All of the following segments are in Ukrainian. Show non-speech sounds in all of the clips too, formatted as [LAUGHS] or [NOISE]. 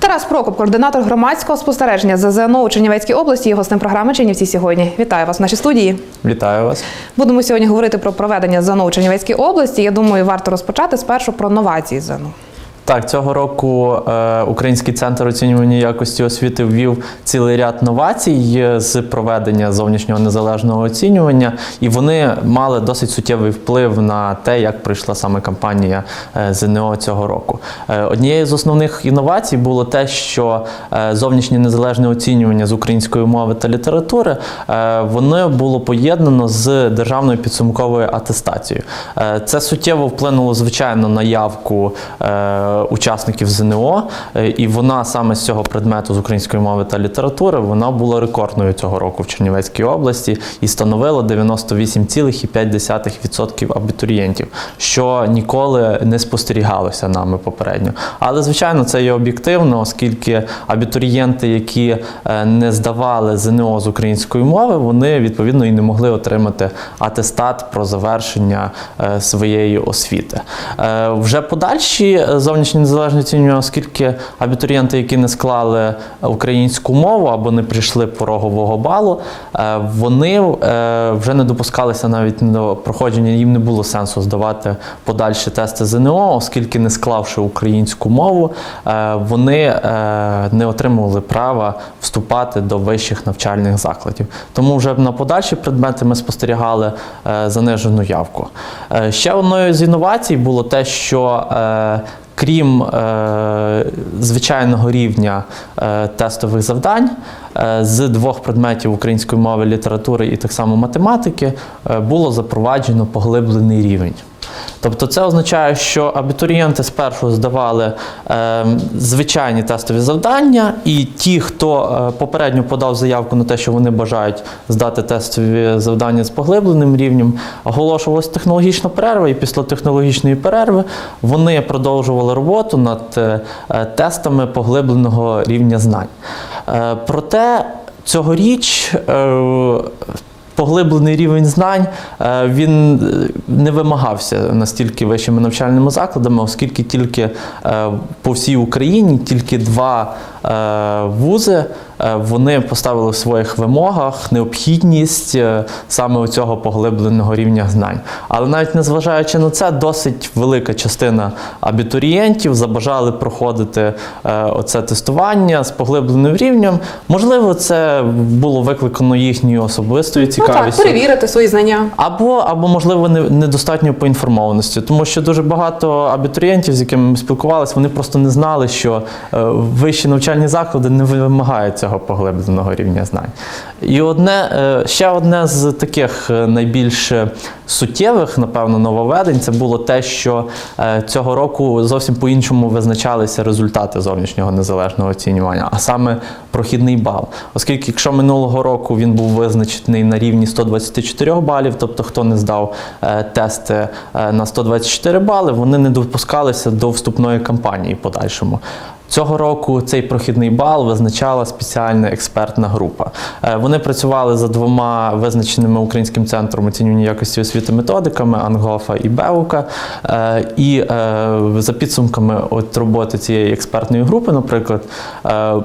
Тарас Прокоп, координатор громадського спостереження за ЗНО у Чернівецькій області, є гостем програми Чернівці сьогодні. Вітаю вас в нашій студії. Вітаю вас. Будемо сьогодні говорити про проведення ЗНО у Чернівецькій області. Я думаю, варто розпочати спершу про новації ЗНО. Так, цього року е, Український центр оцінювання якості освіти ввів цілий ряд новацій з проведення зовнішнього незалежного оцінювання, і вони мали досить суттєвий вплив на те, як пройшла саме кампанія е, ЗНО цього року. Е, однією з основних інновацій було те, що зовнішнє незалежне оцінювання з української мови та літератури воно було поєднано з державною підсумковою атестацією. Це суттєво вплинуло, звичайно, на явку. Учасників ЗНО, е, і вона саме з цього предмету з української мови та літератури вона була рекордною цього року в Чернівецькій області і становила 98,5% абітурієнтів, що ніколи не спостерігалося нами попередньо. Але звичайно, це є об'єктивно, оскільки абітурієнти, які е, не здавали ЗНО з української мови, вони відповідно і не могли отримати атестат про завершення е, своєї освіти. Вже подальші е, зовнішні незалежні оцінювання, оскільки абітурієнти, які не склали українську мову або не прийшли порогового балу, е, вони е, вже не допускалися навіть до проходження, їм не було сенсу здавати подальші тести ЗНО, оскільки не склавши українську мову, е, вони е, не отримували права вступати до вищих навчальних закладів. Тому вже на подальші предмети ми спостерігали е, занижену явку. Е, Ще одною з інновацій було те, що е, Крім е, звичайного рівня е, тестових завдань, е, з двох предметів української мови, літератури і так само математики е, було запроваджено поглиблений рівень. Тобто це означає, що абітурієнти спершу здавали е, звичайні тестові завдання, і ті, хто е, попередньо подав заявку на те, що вони бажають здати тестові завдання з поглибленим рівнем, оголошувалась технологічна перерва, і після технологічної перерви вони продовжували роботу над е, тестами поглибленого рівня знань. Е, проте цьогоріч е, Поглиблений рівень знань е, він е, не вимагався настільки вищими навчальними закладами, оскільки тільки е, по всій Україні тільки два вузи вони поставили в своїх вимогах необхідність е, саме цього поглибленого рівня знань. Але навіть незважаючи на це, досить велика частина абітурієнтів забажали проходити е, оце тестування з поглибленим рівнем. Можливо, це було викликано їхньою особистою Ну так, перевірити свої знання. Або, або можливо, недостатньо поінформованості, тому що дуже багато абітурієнтів, з якими ми спілкувалися, вони просто не знали, що е, вищі навчальні заклади не вимагають цього поглибленого рівня знань. І одне, е, ще одне з таких е, найбільш суттєвих, напевно, нововведень це було те, що е, цього року зовсім по-іншому визначалися результати зовнішнього незалежного оцінювання, а саме прохідний бал. Оскільки, якщо минулого року він був визначений на рівні 124 балів, тобто хто не здав тести на 124 бали, вони не допускалися до вступної кампанії в подальшому. Цього року цей прохідний бал визначала спеціальна експертна група. Е, Вони працювали за двома визначеними українським центром оцінювання якості освіти методиками Ангофа і Беука. Е, І е, за підсумками от роботи цієї експертної групи, наприклад,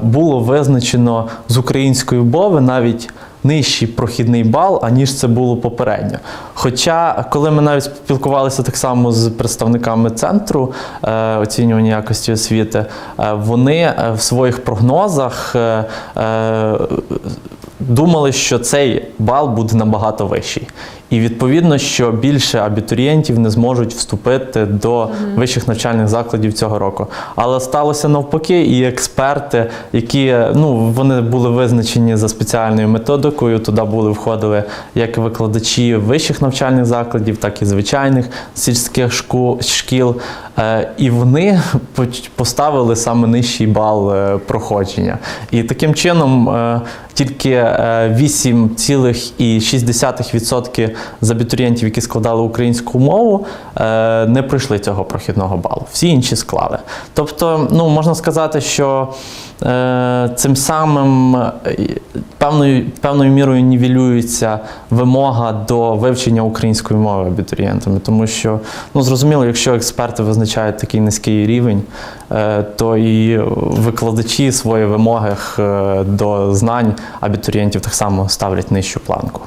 було визначено з української мови навіть нижчий прохідний бал, аніж це було попередньо. Хоча, коли ми навіть спілкувалися так само з представниками центру е, оцінювання якості освіти, е, вони е, в своїх прогнозах е, е, думали, що цей бал буде набагато вищий. І відповідно, що більше абітурієнтів не зможуть вступити до вищих навчальних закладів цього року. Але сталося навпаки, і експерти, які ну вони були визначені за спеціальною методикою, туди були входили як викладачі вищих навчальних закладів, так і звичайних сільських шкіл. Е, І вони поставили саме нижчий бал е, проходження. І таким чином е, тільки е, 8,6% з абітурієнтів, які складали українську мову, не пройшли цього прохідного балу. Всі інші склали. Тобто, ну можна сказати, що цим самим певною, певною мірою нівелюється вимога до вивчення української мови абітурієнтами. Тому що, ну зрозуміло, якщо експерти визначають такий низький рівень, е, то і викладачі свої вимоги е, до знань абітурієнтів так само ставлять нижчу планку.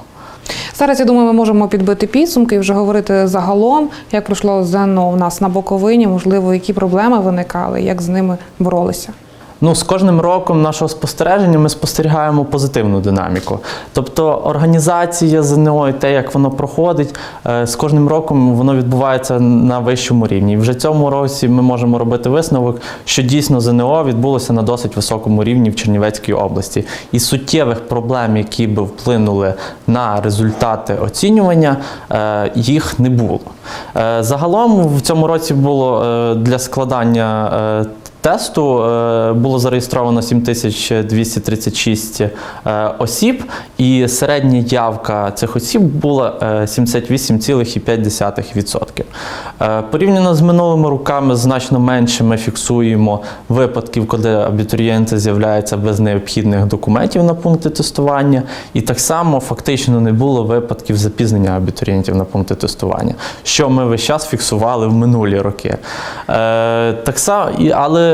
Зараз я думаю, ми можемо підбити підсумки і вже говорити загалом, як пройшло ЗНО у нас на Боковині, можливо, які проблеми виникали, як з ними боролися. Ну, з кожним роком нашого спостереження ми спостерігаємо позитивну динаміку. Тобто організація ЗНО і те, як воно проходить, е, з кожним роком воно відбувається на вищому рівні. І вже цьому році ми можемо робити висновок, що дійсно ЗНО відбулося на досить високому рівні в Чернівецькій області. І суттєвих проблем, які би вплинули на результати оцінювання, е, їх не було. Е, Загалом в цьому році було для складання тесту е, було зареєстровано 7236 е, осіб, і середня явка цих осіб була е, 78,5%. Е, Порівняно з минулими роками значно менше ми фіксуємо випадків, коли абітурієнти з'являються без необхідних документів на пункти тестування, і так само фактично не було випадків запізнення абітурієнтів на пункти тестування, що ми весь час фіксували в минулі роки. Так само, але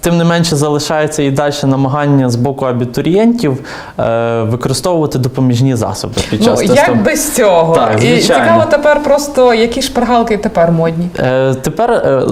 Тим не менше залишається і далі намагання з боку абітурієнтів е, використовувати допоміжні засоби під час Ну, тесту. як без цього? Так, І цікаво тепер просто, які шпаргалки тепер модні. Е, Тепер е,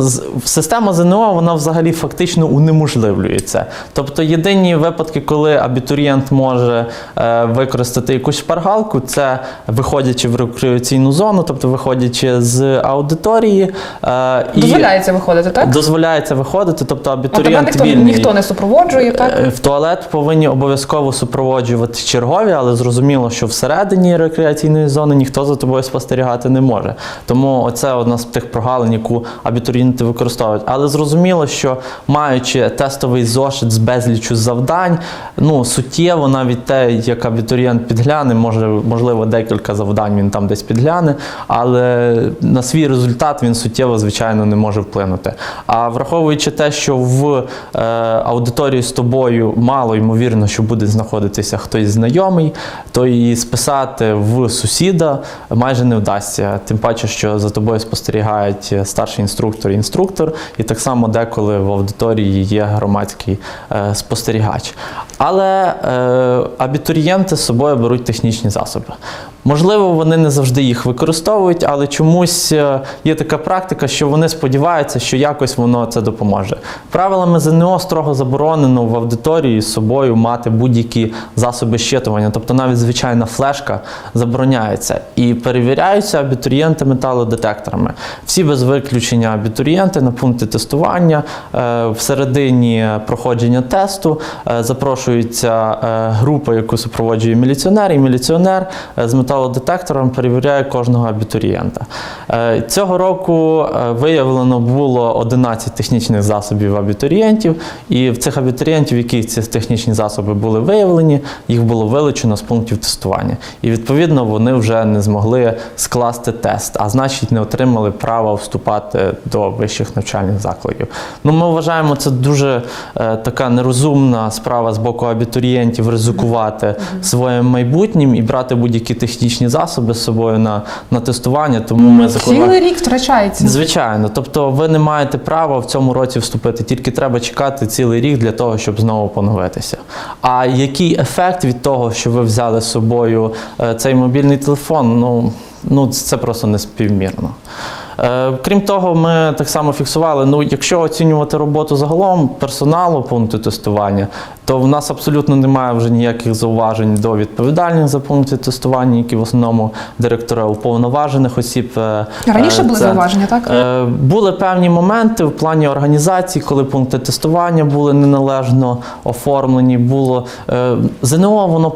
система ЗНО вона взагалі фактично унеможливлюється. Тобто єдині випадки, коли абітурієнт може е, використати якусь шпаргалку, це виходячи в рекреаційну зону, тобто виходячи з аудиторії. е, і Дозволяється виходити, так? Дозволяється виходити, тобто А тебе абітурієнт ніхто, вільний. ніхто не супроводжує, так? Е, В туалет повинні обов'язково супроводжувати чергові, але зрозуміло, що всередині рекреаційної зони ніхто за тобою спостерігати не може. Тому це одна з тих прогалин, яку абітурієнти використовують. Але зрозуміло, що маючи тестовий зошит з безлічу завдань, ну суттєво навіть те, як абітурієнт підгляне, може, можливо, декілька завдань він там десь підгляне, але на свій результат він суттєво, звичайно, не може вплинути. А враховуючи те, що в е, аудиторії з тобою мало ймовірно, що буде знаходитися хтось знайомий, то і списати в сусіда майже не вдасться. Тим паче, що за тобою спостерігають старший інструктор і інструктор, і так само деколи в аудиторії є громадський е, спостерігач. Але е, абітурієнти з собою беруть технічні засоби. Можливо, вони не завжди їх використовують, але чомусь е, є така практика, що вони сподіваються, що якось воно це допоможе. Правилами ЗНО строго заборонено в аудиторії з собою мати будь-які засоби щитування, тобто навіть звичайна флешка забороняється і перевіряються абітурієнти металодетекторами. Всі без виключення абітурієнти на пункті тестування е, в середині проходження тесту е, запрошується група, яку супроводжує міліціонер, і міліціонер з металодетектором перевіряє кожного абітурієнта. Е, Цього року е, виявлено було 11 технічних засобів абітурієнтів, і в цих абітурієнтів, які ці технічні засоби були виявлені, їх було вилучено з пунктів тестування. І відповідно вони вже не змогли скласти тест, а значить не отримали права вступати до вищих навчальних закладів. Ну, ми вважаємо, це дуже е, така нерозумна справа з боку абітурієнтів ризикувати своїм майбутнім і брати будь-які технічні засоби з собою на, на тестування. Тому ми закликаємо. Цілий рік втрачається. Звичайно, тобто ви не маєте права в цьому році вступити, тільки треба чекати цілий рік для того, щоб знову поновитися. А який ефект від того, що ви взяли з собою е, цей мобільний телефон? Ну, ну це просто неспівмірно. Е, Крім того, ми так само фіксували, ну якщо оцінювати роботу загалом персоналу пункту тестування, то в нас абсолютно немає вже ніяких зауважень до відповідальних за пункти тестування, які в основному директори уповноважених осіб. е, Раніше е, були це- зауваження, так? Е, Були певні моменти в плані організації, коли пункти тестування були неналежно оформлені. Було ЗНО, воно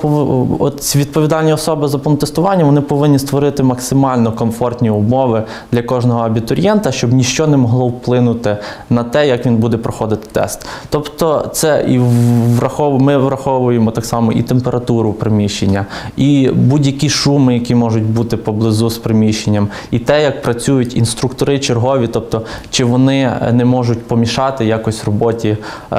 от ці відповідальні особи за пункт тестування, вони повинні створити максимально комфортні умови для кожного абітурієнта, щоб ніщо не могло вплинути на те, як він буде проходити тест. Тобто, це і в. Ми враховуємо так само і температуру приміщення, і будь-які шуми, які можуть бути поблизу з приміщенням, і те, як працюють інструктори чергові, тобто чи вони не можуть помішати якось роботі е,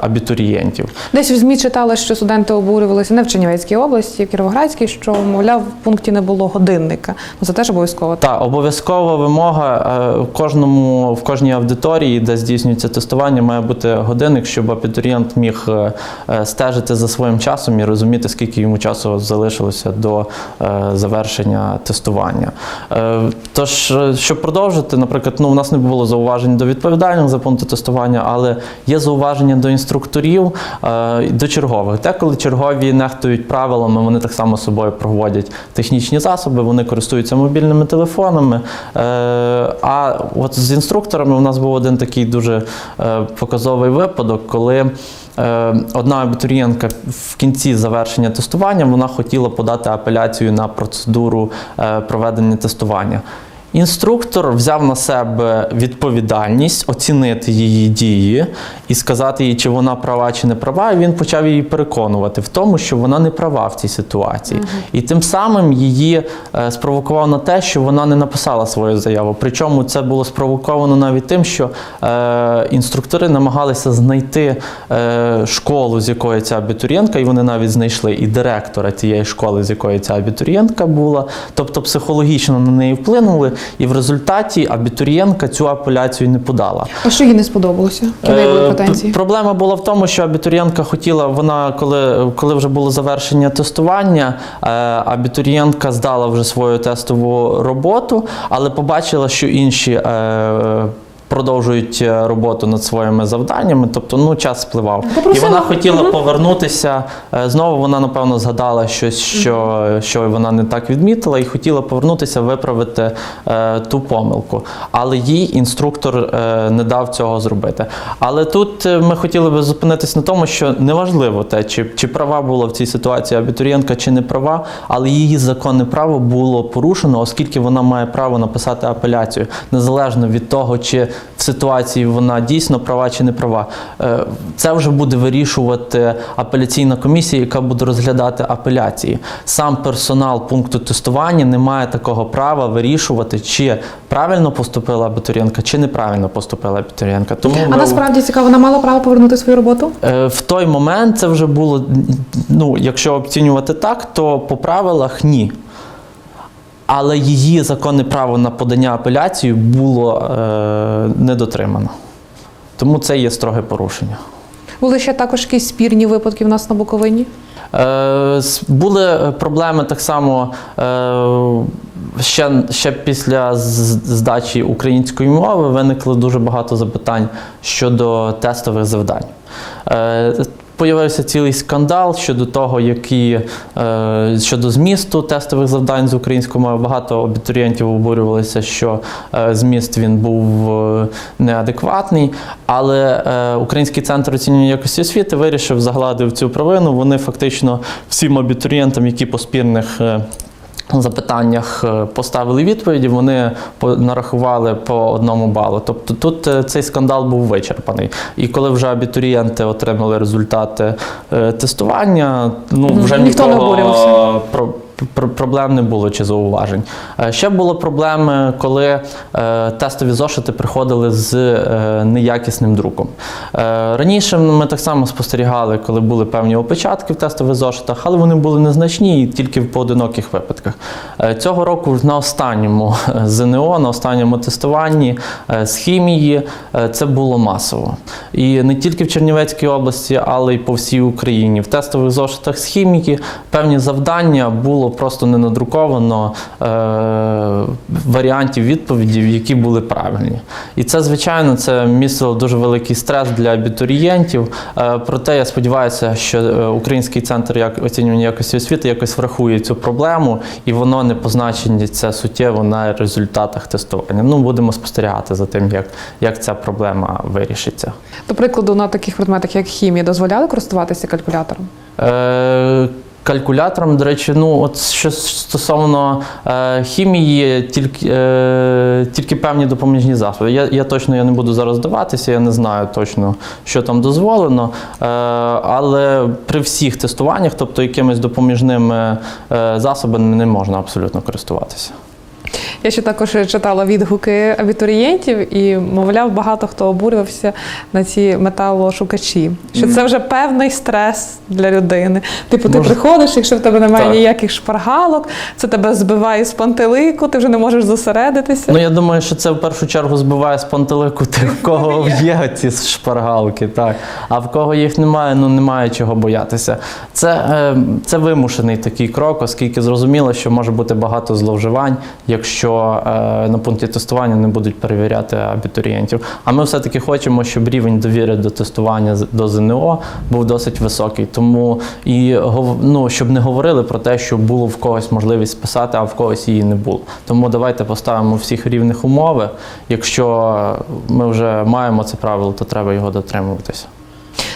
абітурієнтів. Десь в ЗМІ читали, що студенти обурювалися не в Чернівецькій області, в Кіровоградській, що, мовляв, в пункті не було годинника. Ну, це теж обов'язково. Так, обов'язкова вимога е, в кожному в кожній аудиторії, де здійснюється тестування, має бути годинник, щоб абітурієнт міг е, е, стежити за своїм часом і розуміти, скільки йому часу залишилося до е, завершення тестування. Тож, щоб продовжити, наприклад, ну у нас не було зауважень до відповідальних за пункти тестування, але є зауваження до інструкторів, до чергових. Деколи чергові нехтують правилами, вони так само собою проводять технічні засоби, вони користуються мобільними телефонами. А от з інструкторами у нас був один такий дуже показовий випадок, коли. Е, Одна абітурієнтка в кінці завершення тестування вона хотіла подати апеляцію на процедуру е, проведення тестування. Інструктор взяв на себе відповідальність оцінити її дії і сказати їй, чи вона права, чи не права. І він почав її переконувати в тому, що вона не права в цій ситуації. І тим самим її е, спровокував на те, що вона не написала свою заяву. Причому це було спровоковано навіть тим, що е, інструктори намагалися знайти е, школу, з якої ця абітурієнтка, і вони навіть знайшли і директора цієї школи, з якої ця абітурієнтка була. Тобто психологічно на неї вплинули, і в результаті абітурієнтка цю апеляцію не подала. А що їй не сподобалося? Які були Е, претензії? Проблема була в тому, що абітурієнтка хотіла, вона коли, коли вже було завершення тестування, е, абітурієнтка здала вже свою тестову роботу, але побачила, що інші. Продовжують е, роботу над своїми завданнями, тобто ну час спливав. І вона хотіла повернутися. е, Знову вона, напевно, згадала щось, що, що вона не так відмітила, і хотіла повернутися, виправити е, ту помилку. Але їй інструктор е, не дав цього зробити. Але тут е, ми хотіли би зупинитись на тому, що неважливо те, чи, чи права була в цій ситуації абітурієнтка, чи не права, але її законне право було порушено, оскільки вона має право написати апеляцію, незалежно від того, чи в ситуації вона дійсно права чи не права. Е, Це вже буде вирішувати апеляційна комісія, яка буде розглядати апеляції. Сам персонал пункту тестування не має такого права вирішувати, чи правильно поступила абітурієнтка, чи неправильно поступила абітурієнтка. Тому А ми- насправді цікаво, вона мала право повернути свою роботу? Е, В той момент це вже було, ну, якщо оцінювати так, то по правилах ні. Але її законне право на подання апеляції було е, не дотримано. Тому це є строге порушення. Були ще також якісь спірні випадки в нас на Буковині? Е, були проблеми так само е, ще, ще після здачі української мови виникли дуже багато запитань щодо тестових завдань. Е, Появився цілий скандал щодо того, які е, щодо змісту тестових завдань з української мови. Багато абітурієнтів обурювалися, що е, зміст він був е, неадекватний. Але Український центр оцінювання якості освіти вирішив загладив цю провину. Вони фактично всім абітурієнтам, які по спірних запитаннях е, поставили відповіді, вони нарахували по одному балу. Тобто тут е, цей скандал був вичерпаний. І коли вже абітурієнти отримали результати е, тестування, ну вже Ніхто не нікого обурювався. про. Пр- Проблем не було чи зауважень. Е, Ще були проблеми, коли е, тестові зошити приходили з е, неякісним друком. Раніше ми так само спостерігали, коли були певні опечатки в тестових зошитах, але вони були незначні і тільки в поодиноких випадках. Цього року на останньому [LAUGHS] ЗНО, на останньому тестуванні з хімії це було масово. І не тільки в Чернівецькій області, але й по всій Україні. В тестових зошитах з хімії певні завдання було просто не надруковано е, варіантів відповідей, які були правильні. І це, звичайно, це містило дуже великий стрес для абітурієнтів. Е, проте я сподіваюся, що е, Український центр як оцінювання якості освіти якось врахує цю проблему, і воно не позначиться суттєво на результатах тестування. Ну, будемо спостерігати за тим, як, як ця проблема вирішиться. До прикладу, на таких предметах, як хімія, дозволяли користуватися калькулятором? Е, калькулятором, до речі, ну от що стосовно е, хімії, тільки, е, тільки певні допоміжні засоби. Я, я точно я не буду зараз здаватися, я не знаю точно, що там дозволено. Е, але при всіх тестуваннях, тобто якимись допоміжними е, засобами, не можна абсолютно користуватися. Я ще також читала відгуки абітурієнтів, і, мовляв, багато хто обурювався на ці металошукачі. Що це вже певний стрес для людини. Типу, ти Може- приходиш, якщо в тебе немає Так. ніяких шпаргалок, це тебе збиває з пантелику, ти вже не можеш зосередитися. Ну я думаю, що це в першу чергу збиває з пантелику тих, в кого [LAUGHS] є ці шпаргалки, так. А в кого їх немає, ну немає чого боятися. Це, е, це вимушений такий крок, оскільки зрозуміло, що може бути багато зловживань, якщо е, на пункті тестування не будуть перевіряти абітурієнтів. А ми все-таки хочемо, щоб рівень довіри до тестування до ЗНО був досить високий. Тому і ну, щоб не говорили про те, що було в когось можливість писати, а в когось її не було. Тому давайте поставимо всіх рівних умови. Якщо ми вже маємо це правило, то треба його дотримуватися.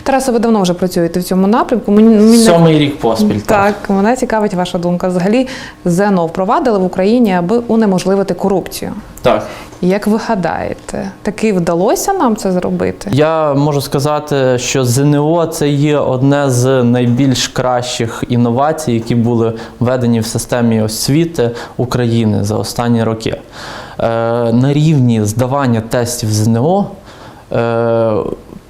Тарасе, ви давно вже працюєте в цьому напрямку. Мені, Сьомий рік поспіль. Так, мене цікавить ваша думка. Взагалі, ЗНО впровадили в Україні, аби унеможливити корупцію. так. Як ви гадаєте, таки вдалося нам це зробити? Я можу сказати, що ЗНО це є одне з найбільш кращих інновацій, які були введені в системі освіти України за останні роки. Е, на рівні здавання тестів ЗНО.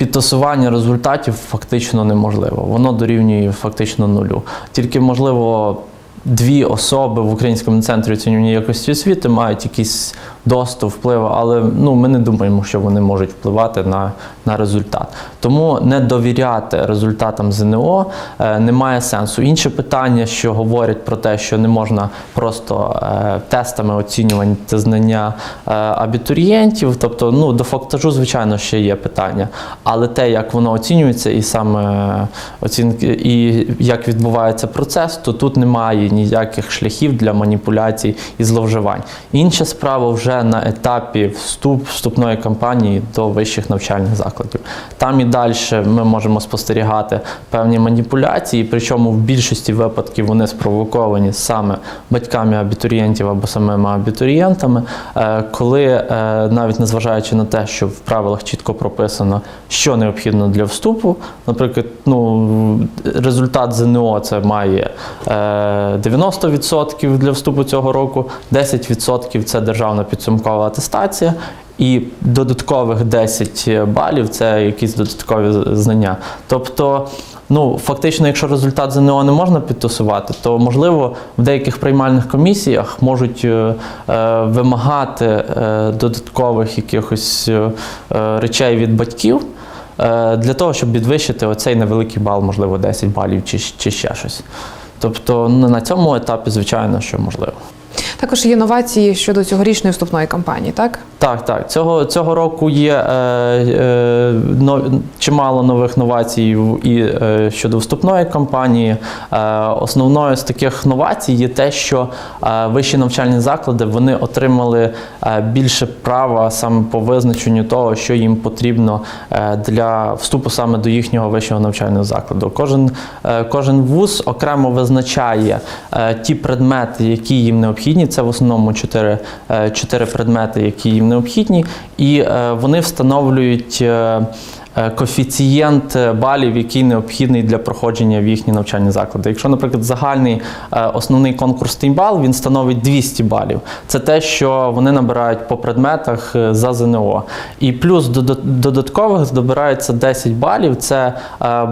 Підтасування результатів фактично неможливо. Воно дорівнює фактично нулю. Тільки можливо дві особи в Українському центрі оцінювання якості освіти мають якийсь доступ, вплив, але ну, ми не думаємо, що вони можуть впливати на, на результат. Тому не довіряти результатам ЗНО е, немає сенсу. Інше питання, що говорять про те, що не можна просто е, тестами оцінювати знання е, абітурієнтів. Тобто, ну, до фактажу, звичайно, ще є питання. Але те, як воно оцінюється, і саме оцінки, і як відбувається процес, то тут немає ніяких шляхів для маніпуляцій і зловживань. Інша справа вже на етапі вступ, вступної кампанії до вищих навчальних закладів. Там і далі ми можемо спостерігати певні маніпуляції, причому в більшості випадків вони спровоковані саме батьками абітурієнтів або самими абітурієнтами, е, коли е, навіть незважаючи на те, що в правилах чітко прописано, що необхідно для вступу, наприклад, ну, результат ЗНО це має е, 90% для вступу цього року, 10% це державна підсумкова атестація. І додаткових 10 балів це якісь додаткові знання. Тобто, ну фактично, якщо результат ЗНО не можна підтасувати, то можливо в деяких приймальних комісіях можуть е, е, вимагати е, додаткових якихось е, речей від батьків. е, Для того, щоб підвищити оцей невеликий бал, можливо, 10 балів чи, чи ще щось. Тобто ну, на цьому етапі, звичайно, що можливо. Також є новації щодо цьогорічної вступної кампанії, так? Так, так. Цього, цього року є е, е, но, чимало нових новацій і е, щодо вступної кампанії. Е, основною з таких новацій є те, що е, вищі навчальні заклади вони отримали е, більше права саме по визначенню того, що їм потрібно е, для вступу саме до їхнього вищого навчального закладу. Кожен, е, кожен вуз окремо визначає е, ті предмети, які їм необхідні. Це в основному чотири, е, чотири предмети, які їм необхідні, і е, вони встановлюють. Е, Коефіцієнт е, балів, який необхідний для проходження в їхні навчальні заклади. Якщо, наприклад, загальний е, основний конкурсний бал він становить 200 балів. Це те, що вони набирають по предметах за ЗНО. І плюс додат- додаткових добирається 10 балів. Це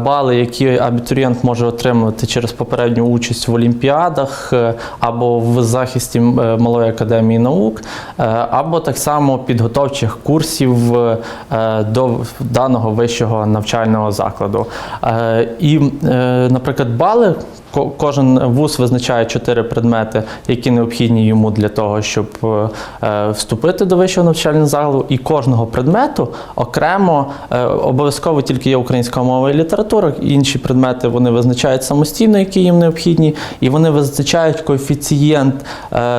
бали, які абітурієнт може отримати через попередню участь в олімпіадах або в захисті малої академії наук, або так само підготовчих курсів до даного вищого навчального закладу. Е, І, е, наприклад, бали. Кожен вуз визначає чотири предмети, які необхідні йому для того, щоб е, вступити до вищого навчального закладу. І кожного предмету окремо обов'язково тільки є українська мова і література. Інші предмети вони визначають самостійно, які їм необхідні, і вони визначають коефіцієнт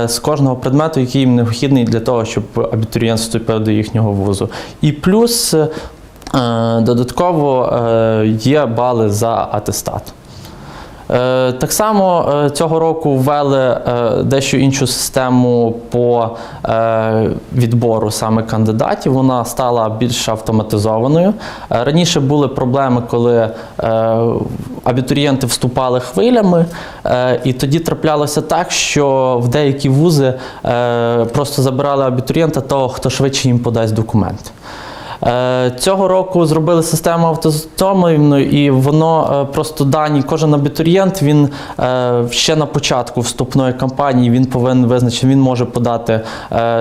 з кожного предмету, який їм необхідний для того, щоб абітурієнт вступив до їхнього вузу. І плюс Додатково е, є бали за атестат. Е, Так само е, цього року ввели е, дещо іншу систему по е, відбору саме кандидатів. Вона стала більш автоматизованою. Е, Раніше були проблеми, коли е, абітурієнти вступали хвилями, е, і тоді траплялося так, що в деякі вузи е, просто забирали абітурієнта того, хто швидше їм подасть документ. Е, Цього року зробили систему автоматизованою, і воно е, просто дані. Кожен абітурієнт він е, ще на початку вступної кампанії він повинен визначити, він може подати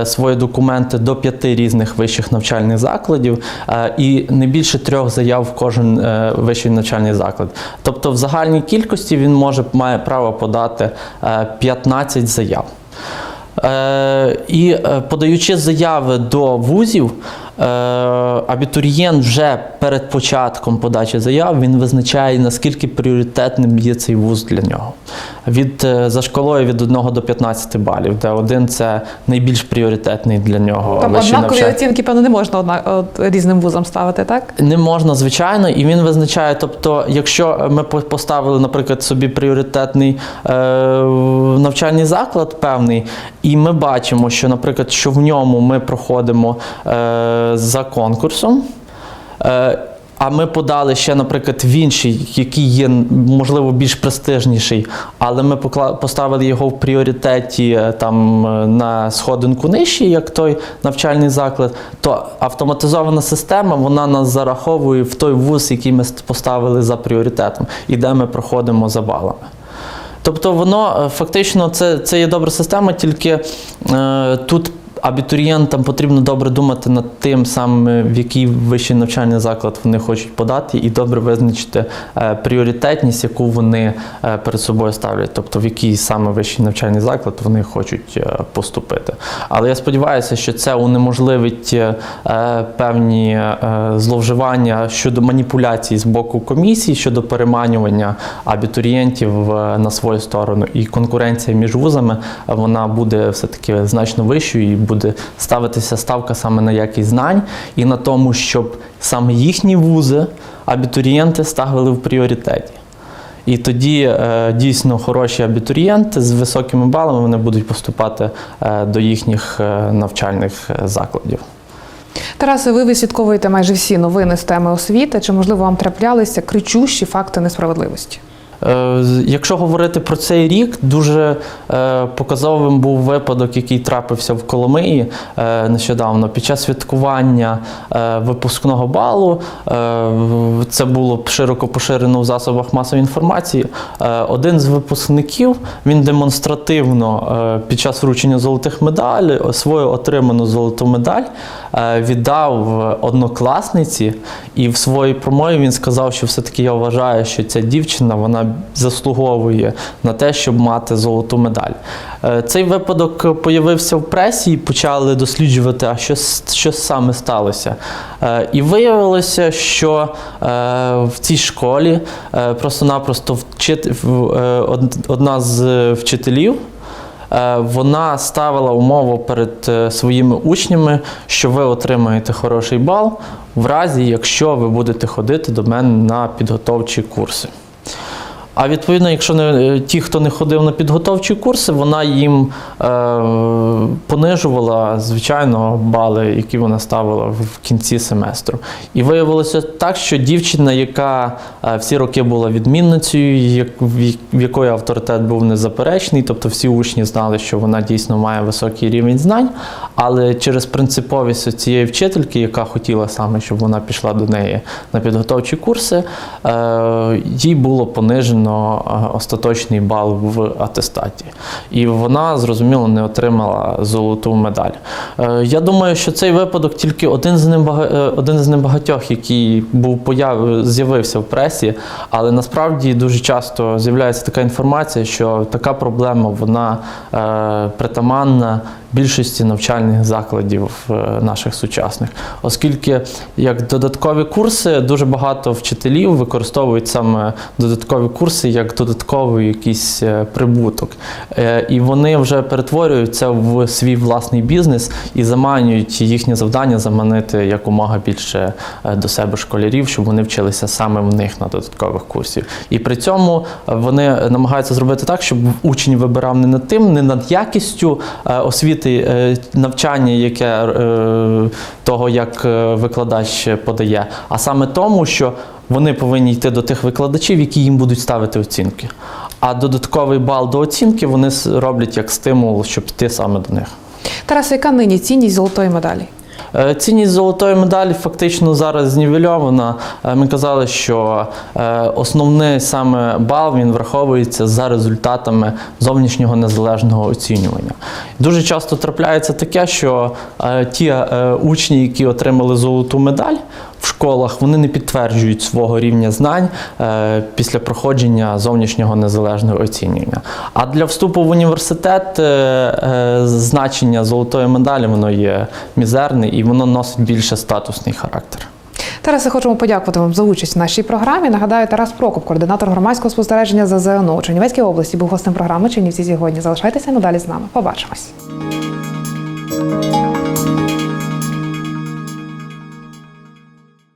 свої документи до п'яти різних вищих навчальних закладів і не більше трьох заяв в кожен вищий навчальний заклад. Тобто, в загальній кількості він може має право подати е, 15 заяв. І подаючи заяви до вузів, абітурієнт вже перед початком подачі заяв він визначає, наскільки пріоритетним є цей вуз для нього. Від, е, за шкалою від 1 до 15 балів, де один це найбільш пріоритетний для нього. Там однакові навчальний. оцінки, певно, не можна одна, от, різним вузам ставити, так? Не можна, звичайно, і він визначає. Тобто, якщо ми по- поставили, наприклад, собі пріоритетний е, навчальний заклад певний, і ми бачимо, що, наприклад, що в ньому ми проходимо е, за конкурсом. Е, а ми подали ще, наприклад, в інший, який є, можливо, більш престижніший, але ми поставили його в пріоритеті е, там е, на сходинку нижче, як той навчальний заклад, то автоматизована система вона нас зараховує в той вуз, який ми поставили за пріоритетом, і де ми проходимо за балами. Тобто воно фактично це, це є добра система, тільки е, тут абітурієнтам потрібно добре думати над тим самим, в який вищий навчальний заклад вони хочуть подати, і добре визначити е, пріоритетність, яку вони е, перед собою ставлять, тобто в який саме вищий навчальний заклад вони хочуть е, поступити. Але я сподіваюся, що це унеможливить певні зловживання щодо маніпуляцій з боку комісії щодо переманювання абітурієнтів на свою сторону. І конкуренція між вузами вона буде все-таки значно вищою буде ставитися ставка саме на якість знань і на тому, щоб саме їхні вузи абітурієнти ставили в пріоритеті. І тоді е, дійсно хороші абітурієнти з високими балами вони будуть поступати е, до їхніх е, навчальних закладів. Тарасе, ви вислідковуєте майже всі новини з теми освіти. Чи можливо вам траплялися кричущі факти несправедливості? Е, Якщо говорити про цей рік, дуже е, показовим був випадок, який трапився в Коломиї е, нещодавно. Під час святкування випускного балу це було широко поширено в засобах масової інформації. Один з випускників він демонстративно під час вручення золотих медалей свою отриману золоту медаль віддав однокласниці, і в своїй промові він сказав, що все-таки я вважаю, що ця дівчина вона заслуговує на те, щоб мати золоту медаль. Е, Цей випадок появився в пресі і почали досліджувати, а що, що саме сталося. Е, І виявилося, що е, в цій школі просто-напросто одна з вчителів. Вона ставила умову перед своїми учнями, що ви отримаєте хороший бал в разі, якщо ви будете ходити до мене на підготовчі курси. А відповідно, якщо не е, ті, хто не ходив на підготовчі курси, вона їм е, понижувала, звичайно, бали, які вона ставила в кінці семестру. І виявилося так, що дівчина, яка е, всі роки була відмінницею, в якої авторитет був незаперечний, тобто всі учні знали, що вона дійсно має високий рівень знань, але через принциповість цієї вчительки, яка хотіла саме, щоб вона пішла до неї на підготовчі курси, е, їй було понижено е, остаточний бал в атестаті. І вона, зрозуміло, не отримала золоту медаль. Е, Я думаю, що цей випадок тільки один з небага... е, один з небагатьох, який був появ... з'явився в пресі, але насправді дуже часто з'являється така інформація, що така проблема вона е, притаманна більшості навчальних закладів наших сучасних, оскільки як додаткові курси дуже багато вчителів використовують саме додаткові курси як додатковий якийсь е, прибуток. Е, І вони вже перетворюють це в свій власний бізнес і заманюють їхнє завдання заманити якомога більше е, до себе школярів, щоб вони вчилися саме в них на додаткових курсів. І при цьому вони намагаються зробити так, щоб учень вибирав не над тим, не над якістю освіти навчання, яке того, як викладач подає, а саме тому, що вони повинні йти до тих викладачів, які їм будуть ставити оцінки. А додатковий бал до оцінки вони роблять як стимул, щоб йти саме до них. Тарас, яка нині цінність золотої медалі? Е, Цінність золотої медалі фактично зараз знівельована. Е, Ми казали, що е, основний саме бал він враховується за результатами зовнішнього незалежного оцінювання. Дуже часто трапляється таке, що ті учні, які отримали золоту медаль в школах, вони не підтверджують свого рівня знань е, після проходження зовнішнього незалежного оцінювання. А для вступу в університет е, е, значення золотої медалі воно є мізерне і воно носить більше статусний характер. Тарасе, хочемо подякувати вам за участь в нашій програмі. Нагадаю, Тарас Прокоп, координатор громадського спостереження за ЗНО у Чернівецькій області, був гостем програми Чернівці сьогодні. Залишайтеся надалі з нами. Побачимось.